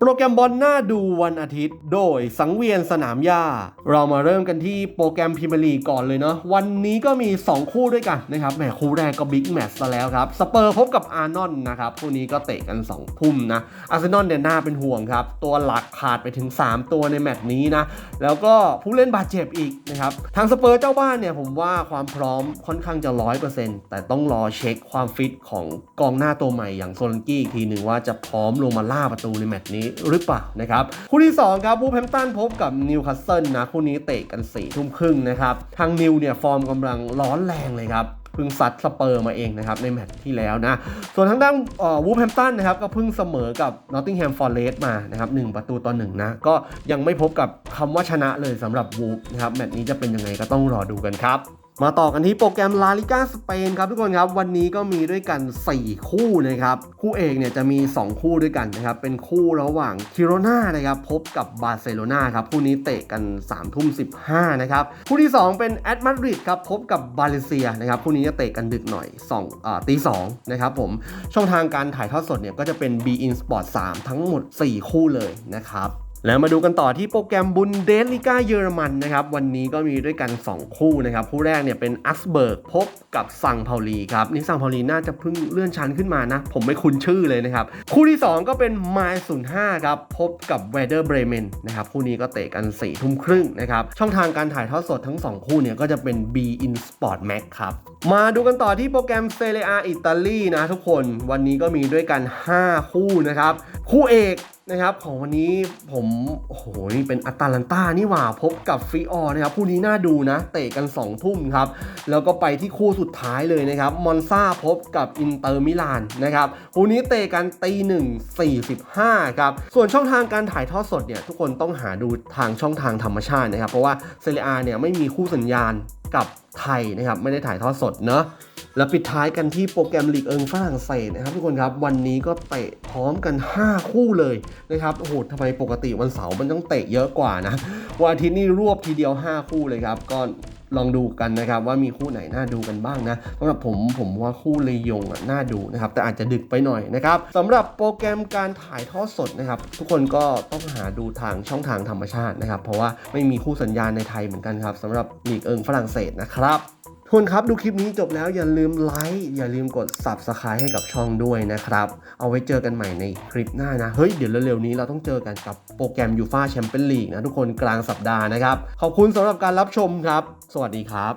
โปรแกรมบอลน่าดูวันอาทิตย์ โดยสังเวียนสนามหญ้า เรามาเริ่มกันที่โปรแกรมพรีเมียร์ลีกก่อนเลยเนาะวันนี้ก็มี 2 คู่ด้วยกันนะครับแหมคู่แรกก็บิ๊กแมตช์ซะแล้วครับ สเปอร์พบกับอาร์นอนนะครับคู่นี้ก็เตะกัน 2 ทุ่มนะอาร์เซนอลเนี่ยน่าเป็นห่วงครับ ตัวหลักขาดไปถึง 3 ตัวในแมตช์นี้นะ แล้วก็ผู้เล่นบาดเจ็บอีกนะครับทางสเปอร์เจ้าบ้านเนี่ยผมว่าความพร้อมค่อนข้างจะ100%แต่ต้องรอเช็คความฟิตของกองหน้าตัวใหม่อย่างโซลันกี้อีกทีหนึ่งว่าจะพร้อมลงมาล่าประตูในแมตช์นี้หรือเปล่านะครับคู่ที่2ครับบูแฮมป์ตันพบกับนิวคาสเซิลนะคู่นี้เตะกัน4ี่ทุ่มครึ่งนะครับทางนิวเนี่ยฟอร์มกำลังร้อนแรงเลยครับเพิ่งซัดสเปอร์มาเองนะครับในแมตช์ที่แล้วนะ ส่วนทางด้านวูฟแฮมป์ตันนะครับก็เพิ่งเสมอกับนอตติงแฮมฟอร์เรสต์มานะครับหนึ่งประตูต่อหนึ่งนะ ก็ยังไม่พบกับคำว่าชนะเลยสำหรับวูฟนะครับแมตช์นี้จะเป็นยังไงก็ต้องรอดูกันครับ มาต่อกันที่โปรแกรมลาลิกาสเปนครับทุกคนครับ วันนี้ก็มีด้วยกัน 4 คู่นะครับ คู่เอกเนี่ยจะมี 2 คู่ด้วยกันนะครับ เป็นคู่ระหว่างคิโรนานะครับพบกับบาร์เซโลนาครับ คู่นี้เตะกัน3ทุ่ม15นะครับ คู่ที่ 2 เป็นแอตมาดริดครับพบกับบาเลเซียนะครับ คู่นี้จะเตะกันดึกหน่อย2อ่าตี2นะครับผมช่องทางการถ่ายทอดสดเนี่ยก็จะเป็น b in Sport 3ทั้งหมด 4 คู่เลยนะครับ แล้วมาดูกันต่อที่โปรแกรมบุนเดสลิก้าเยอรมันนะครับ วันนี้ก็มีด้วยกัน 2 คู่นะครับ คู่แรกเนี่ยเป็นอัสเบิร์กพบกับซังเ a าลีครับนี่ซังเ a าลีน่าจะเพิ่งเลื่อนชั้นขึ้นมานะ ผมไม่คุ้นชื่อเลยนะครับ คู่ที่ 2 ก็เป็นไมล์ศูนย์ห้าครับ พบกับเวเดอร์เบรเมนนะครับ คู่นี้ก็เตะกัน4ี่ทุ่มครึ่งนะครับ ช่องทางการถ่ายทอดสดทั้ง 2 คู่เนี่ยก็จะเป็น B in Sport Max ครับมาดูกันต่อที่โปรแกรมเซเรียอิตาลีนะทุกคนวันนี้ก็มีด้วยกัน 5 คู่นะครับ คู่เอก นะครับของวันนี้ผมโอ้โหนี่เป็นอัตาลันตานี่หว่าพบกับฟิออร์นะครับคู่นี้น่าดูนะ เตะกัน 2 ทุ่มครับ แล้วก็ไปที่คู่สุดท้ายเลยนะครับมอนซาพบกับอินเตอร์มิลานนะครับคู่นี้เตะกันตีหนึ่งสี่สิบห้าครับ ส่วนช่องทางการถ่ายทอดสดเนี่ยทุกคนต้องหาดูทางช่องทางธรรมชาตินะครับ เพราะว่าเซเรียเนี่ยไม่มีคู่สัญญาณกับไทยนะครับไม่ได้ถ่ายทอดสดเนอะ แล้วปิดท้ายกันที่โปรแกรมลีกเอิงฝรั่งเศสนะครับทุกคนครับวันนี้ก็เตะพร้อมกัน 5 คู่เลยนะครับโอ้โหทำไมปกติวันเสาร์มันต้องเตะเยอะกว่านะวันอาทิตย์นี่รวบทีเดียว 5 คู่เลยครับก็ลองดูกันนะครับว่ามีคู่ไหนน่าดูกันบ้างนะสำหรับผมผมว่าคู่เลยยงอะน่าดูนะครับแต่อาจจะดึกไปหน่อยนะครับสำหรับโปรแกรมการถ่ายทอดสดนะครับทุกคนก็ต้องหาดูทางช่องทางธรรมชาตินะครับเพราะว่าไม่มีคู่สัญญาณในไทยเหมือนกันครับสำหรับลีกเอิงฝรั่งเศสนะครับ ทุกคนครับดูคลิปนี้จบแล้วอย่าลืมไลค์อย่าลืมกด Subscribe ให้กับช่องด้วยนะครับ เอาไว้เจอกันใหม่ในคลิปหน้านะ เฮ้ย เดี๋ยวเร็วๆนี้เราต้องเจอกันกับโปรแกรมยูฟาแชมเปี้ยนลีกนะทุกคนกลางสัปดาห์นะครับ ขอบคุณสำหรับการรับชมครับ สวัสดีครับ